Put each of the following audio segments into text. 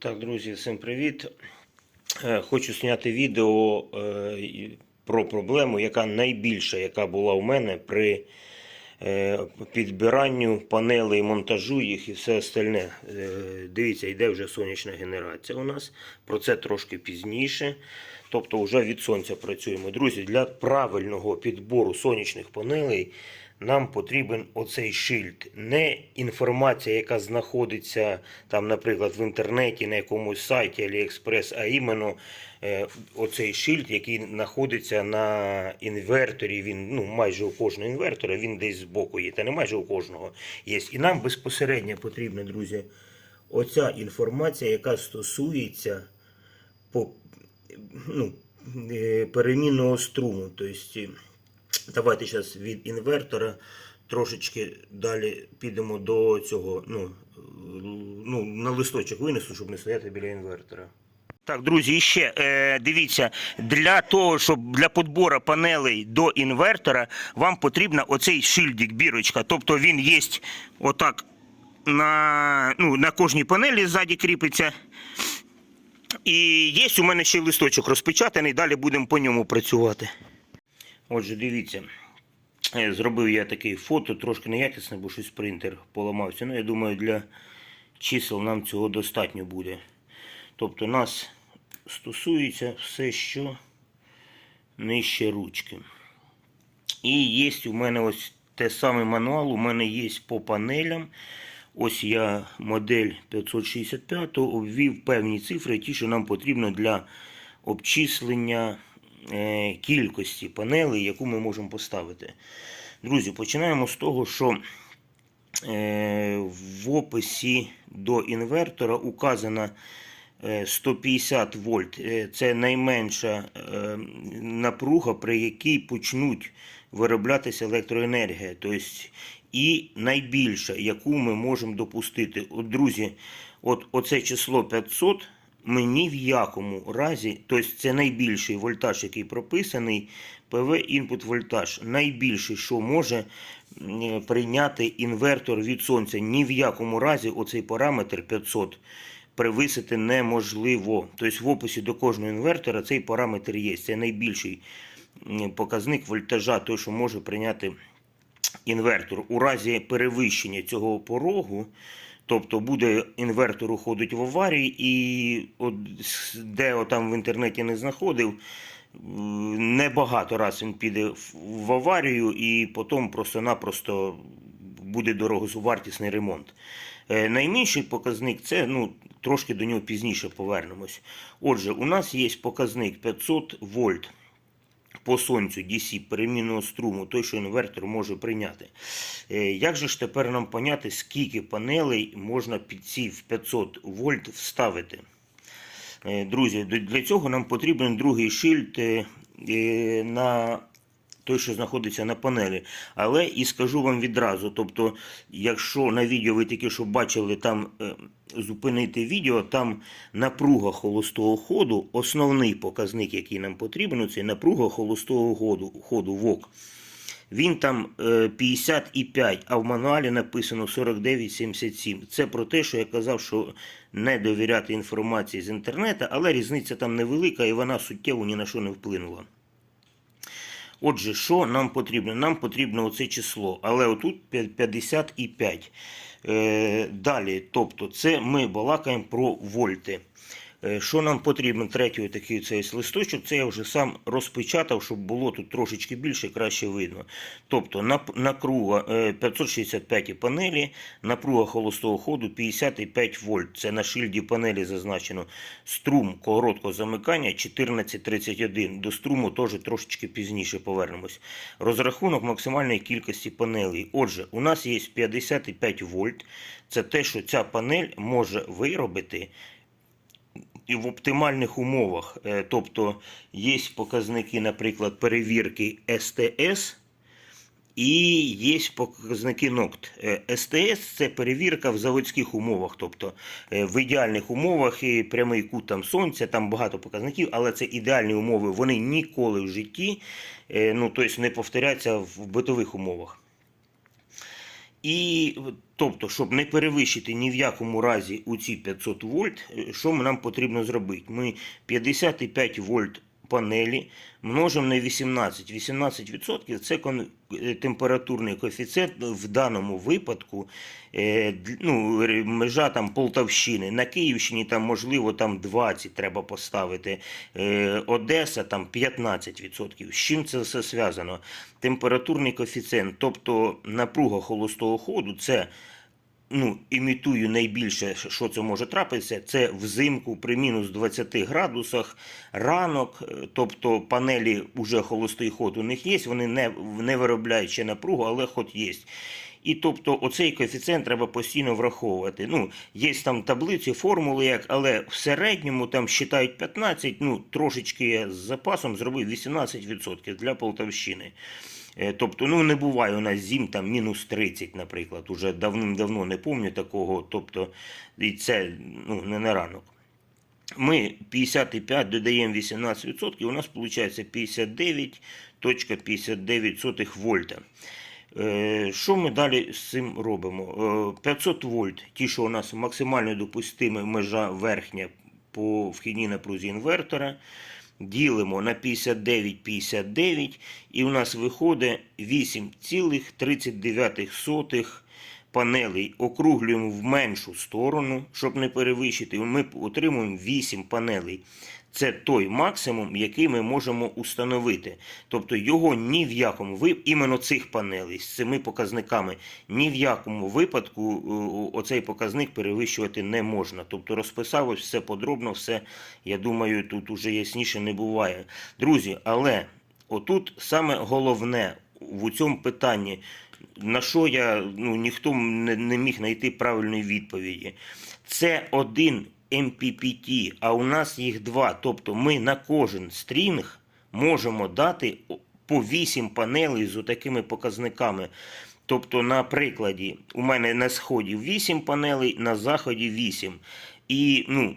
Так, друзі, всім привіт. Е, Хочу зняти відео е, про проблему, яка найбільша, яка була у мене при е, підбиранню панелей, монтажу їх і все остальне. Дивіться, йде вже сонячна генерація у нас. Про це трошки пізніше. Тобто вже від сонця працюємо. Друзі, для правильного підбору сонячних панелей нам потрібен оцей шильд. Не інформація, яка знаходиться там, наприклад, в інтернеті, на якомусь сайті AliExpress, а іменно е, оцей шильд, який знаходиться на інверторі. Він ну, майже у кожного інвертора, він десь збоку є, та не майже у кожного є. І нам безпосередньо потрібна, друзі, оця інформація, яка стосується по, ну, е, перемінного струму. Тобто, давайте зараз від інвертора трошечки далі підемо до цього. Ну, ну, на листочок винесу, щоб не стояти біля інвертора. Так, друзі, і ще е, дивіться, для того, щоб для підбору панелей до інвертора, вам потрібна оцей шильдик, бірочка. Тобто він є отак на, ну, на кожній панелі ззаді кріпиться. І є у мене ще листочок розпечатаний, далі будемо по ньому працювати. Отже, дивіться. Е, Зробив я таке фото, трошки неякісне, бо щось принтер поламався. Ну, я думаю, для чисел нам цього достатньо буде. Тобто нас стосується все, що нижче ручки. І є у мене ось те саме мануал, у мене є по панелям. Ось я модель 565 обвів певні цифри, ті, що нам потрібно для обчислення кількості панелей, яку ми можемо поставити. Друзі, починаємо з того, що е, в описі до інвертора указано е, 150 вольт. Е, Це найменша е, напруга, при якій почнуть вироблятися електроенергія. Тобто, і найбільша, яку ми можемо допустити. От, друзі, от оце число 500 ми ні в якому разі, тобто це найбільший вольтаж, який прописаний, ПВ інпут вольтаж, найбільший, що може прийняти інвертор від сонця. Ні в якому разі оцей параметр 500 перевисити неможливо. Тобто в описі до кожного інвертора цей параметр є. Це найбільший показник вольтажа, той, що може прийняти інвертор. У разі перевищення цього порогу, тобто буде інвертор уходить в аварію, і от, де там в інтернеті не знаходив, небагато раз він піде в- аварію і потім просто-напросто буде дороговартісний ремонт. Е, Найменший показник це ну, трошки до нього пізніше повернемось. Отже, у нас є показник 500 вольт по сонцю DC перемінного струму, той, що інвертор може прийняти. Е, Як же ж тепер нам поняти, скільки панелей можна під ці 500 вольт вставити? Е, Друзі, для цього нам потрібен другий шильд е, на той, що знаходиться на панелі. Але і скажу вам відразу: тобто, якщо на відео ви тільки що бачили там е, зупинити відео, там напруга холостого ходу, основний показник, який нам потрібен, це напруга холостого ходу, ходу ВОК. Він там е, 50,5, а в мануалі написано 49,77. Це про те, що я казав, що не довіряти інформації з інтернету, але різниця там невелика і вона суттєво ні на що не вплинула. Отже, що нам потрібно? Нам потрібно оце число, але отут п'я- 55. Е, далі, тобто, це ми балакаємо про вольти. Е, Що нам потрібно? Третій такий цей листочок, це я вже сам розпечатав, щоб було тут трошечки більше, краще видно. Тобто нап- напруга е, 565 панелі, напруга холостого ходу 55 вольт. Це на шильді панелі зазначено. Струм короткого замикання 1431. До струму теж трошечки пізніше повернемось. Розрахунок максимальної кількості панелей. Отже, у нас є 55 вольт. Це те, що ця панель може виробити в оптимальних умовах. Е, Тобто є показники, наприклад, перевірки СТС. І є показники НОКТ. Е, СТС це перевірка в заводських умовах, тобто е, в ідеальних умовах і прямий кут там сонця, там багато показників, але це ідеальні умови. Вони ніколи в житті е, ну, тобто не повторяться в битових умовах. І тобто, щоб не перевищити ні в якому разі у ці 500 вольт, е, що нам потрібно зробити? Ми 55 вольт панелі множимо на 18. 18% це е, температурний коефіцієнт в даному випадку, е, ну, межа там Полтавщини. На Київщині там можливо там 20 треба поставити. Е, Одеса там 15%. З чим це все зв'язано? Температурний коефіцієнт, тобто напруга холостого ходу, це ну, імітую найбільше, що це може трапитися, це взимку при мінус 20 градусах, ранок, е, тобто панелі вже холостий ход у них є, вони не, не виробляють ще напругу, але ход є. І тобто оцей коефіцієнт треба постійно враховувати. Ну, є там таблиці, формули, як, але в середньому там вважають 15, ну трошечки я з запасом зробив 18% для Полтавщини. Е, Тобто, ну не буває у нас зім там мінус 30, наприклад. Уже давним-давно не пам'ятаю такого. Тобто, і це ну, не на ранок. Ми 55 додаємо 18%, і у нас виходить 59.59 вольта. Е, Що ми далі з цим робимо? Е, 500 вольт, ті, що у нас максимально допустима межа верхня по вхідній напрузі інвертора, ділимо на 59,59 і у нас виходить 8,39 панелей. Округлюємо в меншу сторону, щоб не перевищити. Ми отримуємо 8 панелей. Це той максимум, який ми можемо установити. Тобто його ні в якому ви іменно цих панелей з цими показниками, ні в якому випадку е, оцей показник перевищувати не можна. Тобто розписав ось все подробно, все, я думаю, тут уже ясніше не буває. Друзі, але отут саме головне в цьому питанні, на що я ну, ніхто не, не міг знайти правильної відповіді. Це один MPPT, а у нас їх два. Тобто ми на кожен стрінг можемо дати по 8 панелей з такими показниками. Тобто, на прикладі, у мене на сході 8 панелей, на заході 8. І ну,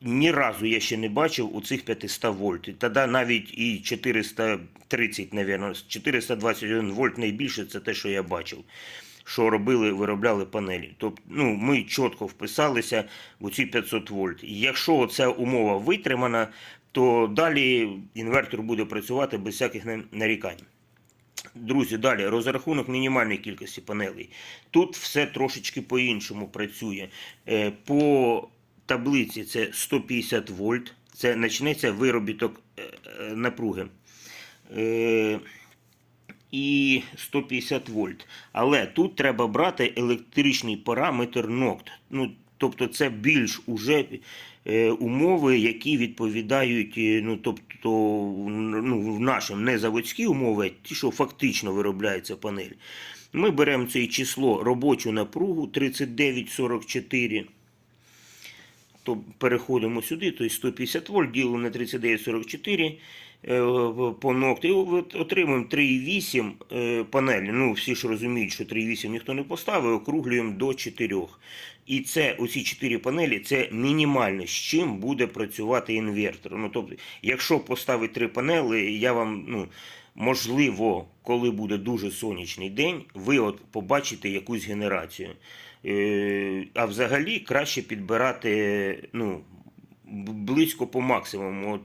ні разу я ще не бачив у цих 500 вольт. І Тоді навіть і 430, мабуть, 421 вольт найбільше це те, що я бачив. Що робили, виробляли панелі. Тобто, ну, ми чітко вписалися у ці 500 вольт. І Якщо ця умова витримана, то далі інвертор буде працювати без всяких нарікань. Друзі, далі розрахунок мінімальної кількості панелей. Тут все трошечки по-іншому працює. Е, По таблиці це 150 вольт. Це почнеться виробіток е, е, напруги. І 150 вольт. Але тут треба брати електричний параметр НОКТ. Ну, тобто це більш уже е, умови, які відповідають, е, ну, тобто, ну, нашим не заводські умови, а ті, що фактично виробляється панель. Ми беремо це число робочу напругу 3944. То переходимо сюди, тобто 150 вольт ділимо на 3944 е, по ногти, отримуємо 3,8 е, панелі. Ну, всі ж розуміють, що 3,8 ніхто не поставив, округлюємо до 4. І це оці 4 панелі це мінімально, з чим буде працювати інвертор. Ну, тобто, якщо поставити 3 панели, я вам, ну, можливо, коли буде дуже сонячний день, ви от побачите якусь генерацію. Е, А взагалі краще підбирати ну, близько по максимуму. Е,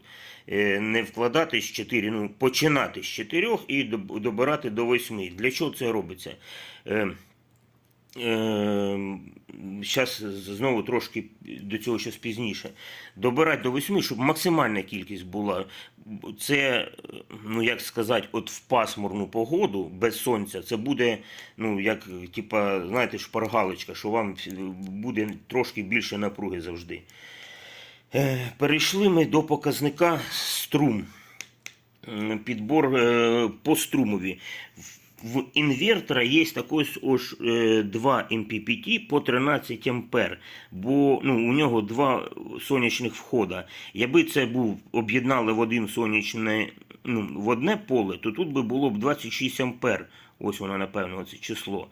не вкладати з 4, ну, починати з 4 і добирати до 8. Для чого це робиться? Е, Зараз знову трошки до цього щось пізніше. Добирати до 8, щоб максимальна кількість була. Це, ну як сказати, от в пасмурну погоду без сонця, це буде, ну, як, типа, знаєте, шпаргалочка, що вам буде трошки більше напруги завжди. Е, Перейшли ми до показника струм. Підбор е, по струмові. В- інвертора є також ось е, два MPPT по 13 ампер, бо ну, у нього два сонячних входа. Якби це був об'єднали в один сонячне, ну, в одне поле, то тут би було б 26 ампер. Ось воно, напевно, це число.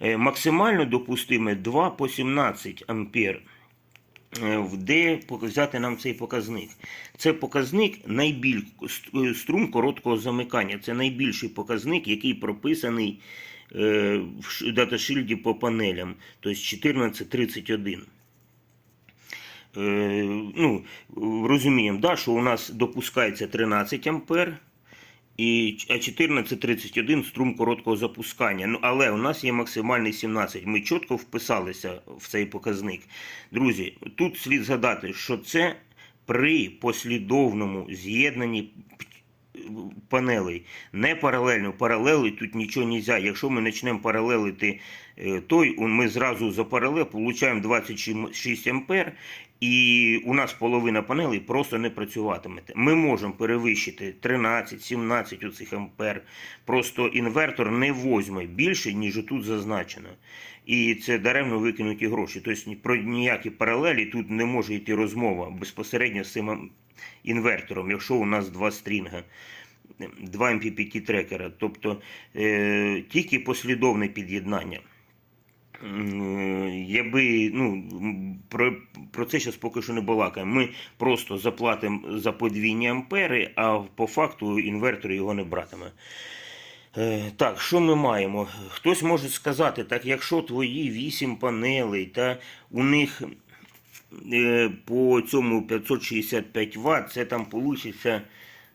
Е, Максимально допустиме 2 по 17 ампер. Е, де взяти нам цей показник. Це показник найбільш струм короткого замикання. Це найбільший показник, який прописаний е, в даташильді по панелям, тобто 1431. Е, ну, розуміємо, да, що у нас допускається 13 ампер, і, а 1431 струм короткого запускання. Ну, але у нас є максимальний 17. Ми чітко вписалися в цей показник. Друзі, тут слід згадати, що це при послідовному з'єднанні панелей. Не паралельно. Паралели тут нічого не можна. Якщо ми почнемо паралелити е, той, ми зразу за паралел получаємо 26 ампер, і у нас половина панелей просто не працюватиме. Ми можемо перевищити 13-17 оцих ампер. Просто інвертор не возьме більше, ніж тут зазначено. І це даремно викинуті гроші. Тобто про ніякі паралелі тут не може йти розмова безпосередньо з цим інвертором, якщо у нас два стрінга. Два MPPT трекера, тобто е, тільки послідовне під'єднання. Якби ну, про, про це зараз поки що не балакаємо. Ми просто заплатимо за подвійні ампери, а по факту інвертор його не братиме. Е, Так, що ми маємо? Хтось може сказати, так якщо твої 8 панелей, та у них по цьому 565 Вт, це там вийде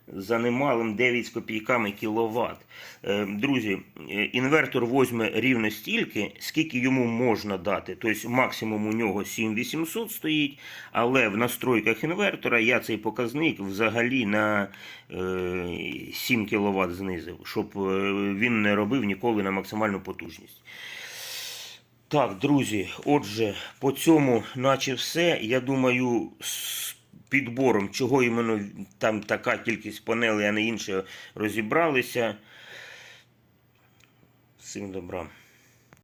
за немалим 9 з копійками кіловат. Е, Друзі, е, інвертор возьме рівно стільки, скільки йому можна дати. Тобто максимум у нього 7800 стоїть, але в настройках інвертора я цей показник взагалі на е, 7 кВт знизив, щоб е, він не робив ніколи на максимальну потужність. Так, друзі, отже, по цьому, наче все. Я думаю, з підбором, чого іменно там така кількість панелей, а не інше, розібралися. Всім добра.